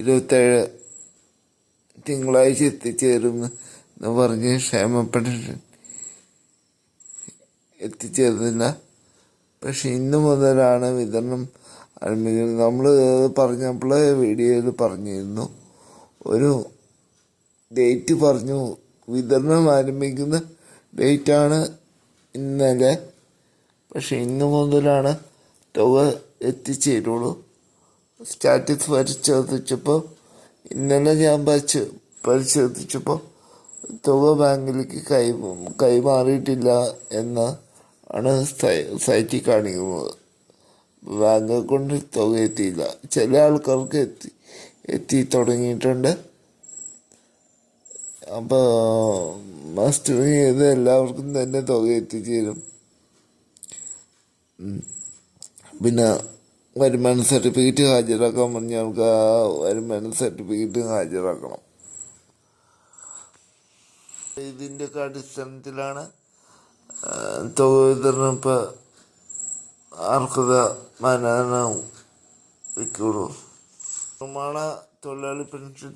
ഇരുപത്തേഴ് തിങ്കളാഴ്ച എത്തിച്ചേരുമെന്ന് എന്ന് പറഞ്ഞ് ക്ഷേമപ്പെട്ടിട്ട് എത്തിച്ചേർന്നില്ല പക്ഷെ ഇന്ന് മുതലാണ് വിതരണം ആരംഭിക്കുന്നത്. നമ്മൾ പറഞ്ഞപ്പോൾ വീഡിയോയിൽ പറഞ്ഞിരുന്നു. ഒരു ഡേറ്റ് പറഞ്ഞു. വിതരണം ആരംഭിക്കുന്ന ഡേറ്റാണ് ഇന്നലെ. പക്ഷെ ഇന്ന് മുതലാണ് തുക എത്തിച്ചേരുള്ളൂ. സ്റ്റാറ്റസ് പരിശോധിച്ചപ്പോൾ ഇന്നലെ ഞാൻ പരിശോ പരിശോധിച്ചപ്പോൾ തുക ബാങ്കിലേക്ക് കൈ കൈമാറിയിട്ടില്ല എന്ന് ആണ് സൈറ്റിൽ കാണിക്കുന്നത്. ബാങ്ക് കൊണ്ട് തുക എത്തിയില്ല. ചില ആൾക്കാർക്ക് എത്തി എത്തി തുടങ്ങിയിട്ടുണ്ട്. അപ്പോൾ മാസ്റ്ററിങ് ചെയ്ത് എല്ലാവർക്കും തന്നെ തുക എത്തിച്ചേരും. പിന്നെ വരുമാന സർട്ടിഫിക്കറ്റ് ഹാജരാക്കാൻ പറഞ്ഞവർക്ക് ആ വരുമാന സർട്ടിഫിക്കറ്റ് ഹാജരാക്കണം. ഇതിന്റെ ഒക്കെ അടിസ്ഥാനത്തിലാണ് തുക വിതരണം ഇപ്പോൾ അർഹത മാനദണ്ഡം വയ്ക്കുള്ളൂ നിർമ്മാണ തൊഴിലാളി പെൻഷൻ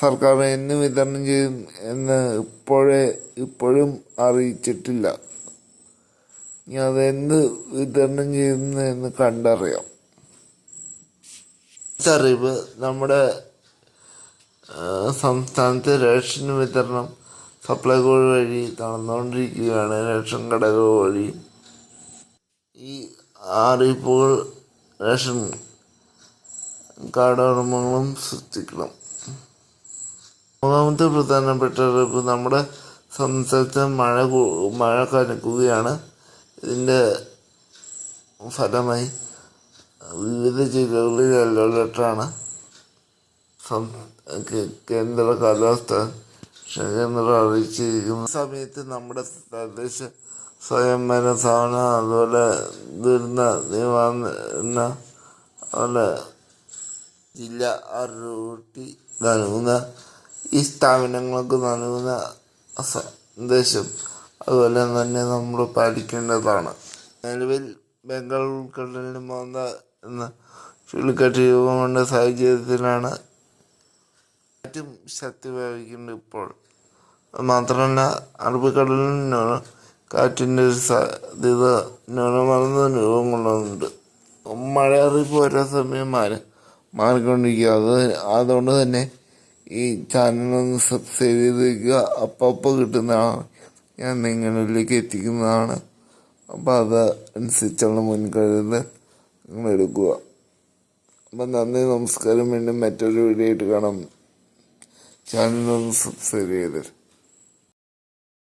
സർക്കാർ എന്ന് വിതരണം ചെയ്യും എന്ന് ഇപ്പോഴേ ഇപ്പോഴും അറിയിച്ചിട്ടില്ല. ഇനി അതെന്ത് വിതരണം ചെയ്യുന്നു എന്ന് കണ്ടറിയാം. അറിവ് നമ്മുടെ സംസ്ഥാനത്തെ റേഷൻ വിതരണം സപ്ലൈകോ വഴി നടന്നുകൊണ്ടിരിക്കുകയാണ്. റേഷൻ കടകൾ വഴി. ഈ അറിയിപ്പുകൾ റേഷൻ കാർഡ് ഉടമകളും സൃഷ്ടിക്കണം. മൂന്നാമത്തെ പ്രധാനപ്പെട്ട അറിയിപ്പ് നമ്മുടെ സംസ്ഥാനത്ത് മഴ മഴ കനക്കുകയാണ്. ഇതിന്റെ ഫലമായി വിവിധ ജില്ലകളിൽ യെല്ലോ അലർട്ടാണ് കേന്ദ്ര കാലാവസ്ഥ കേന്ദ്രം അറിയിച്ചിരിക്കുന്ന സമയത്ത് നമ്മുടെ തദ്ദേശ സ്വയംഭരണ സ്ഥാപനം അതുപോലെ ദുരന്ത നിവാരണ അതുപോലെ ജില്ല അറിവൂട്ടി നൽകുന്ന ഈ സ്ഥാപനങ്ങൾക്ക് നൽകുന്ന സന്ദേശം അതുപോലെ തന്നെ നമ്മൾ പാലിക്കേണ്ടതാണ്. നിലവിൽ ബംഗാൾ ഉൾക്കടലിന് മോന്ത എന്ന ചുഴലിക്കാറ്റ് രൂപം കൊണ്ട സാഹചര്യത്തിലാണ് കാറ്റും ശക്തി പ്രാപിക്കുന്നുണ്ട് ഇപ്പോൾ മാത്രമല്ല അറബിക്കടലിൽ ന്യൂന കാറ്റിന്റെ ഒരു സാധ്യത ന്യൂനമർന്ന രൂപം കൊള്ളുന്നുണ്ട് മഴ അറിയിപ്പ് ഓരോ സമയം മാറി മാറിക്കൊണ്ടിരിക്കുക. അത് അതുകൊണ്ട് തന്നെ ഈ ചാനലൊന്ന് സബ്സ്ക്രൈബ് ചെയ്ത് വയ്ക്കുക അപ്പം അപ്പം കിട്ടുന്നതാണ് ഞാൻ നിങ്ങളിലേക്ക് എത്തിക്കുന്നതാണ്. അപ്പോൾ അത് അനുസരിച്ചുള്ള മുൻകരുതൽ. നിങ്ങൾ എടുക്കുക അപ്പം നന്ദി നമസ്കാരം. വീണ്ടും മറ്റൊരു വീഡിയോ ആയിട്ട് കാണാം. ചാനൽ ഒന്ന് സബ്സ്ക്രൈബ് ചെയ്തത്